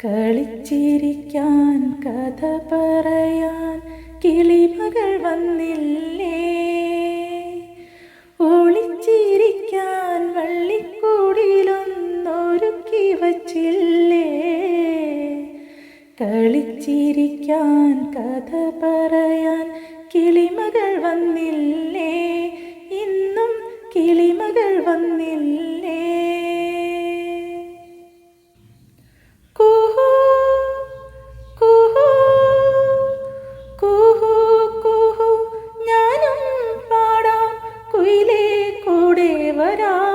കളിച്ചിരിക്കാൻ കഥ പറയാൻ കിളിമകൾ വന്നില്ലേ? ഒളിച്ചിരിക്കാൻ വള്ളിക്കൂടിലൊന്നൊരുക്കി വച്ചില്ലേ? കളിച്ചിരിക്കാൻ കഥ പറയാൻ കിളിമകൾ വന്നില്ലേ? ഇന്നും കിളിമകൾ വന്നില്ലേ? ഞാനും പാടാം കുയിലേ കൂടെ വരാം.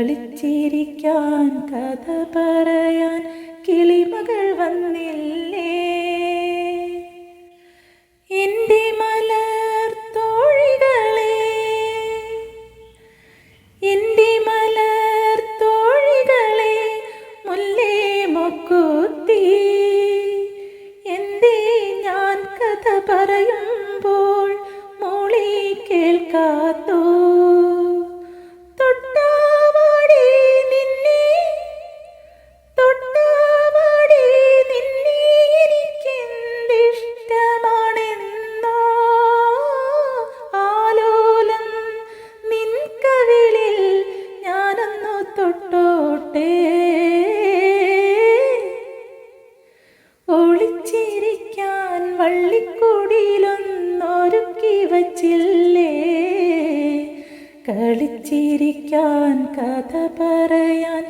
കളിച്ചിരിക്കാൻ കഥ പറയാൻ കിളിമകൾ വന്നില്ലേ? എന്റെ മലർ പറയുമ്പോൾ മോളി കേൾക്കാത്തോ വച്ചില്ലേ കളിച്ചിരിക്കാൻ കഥ പറയാൻ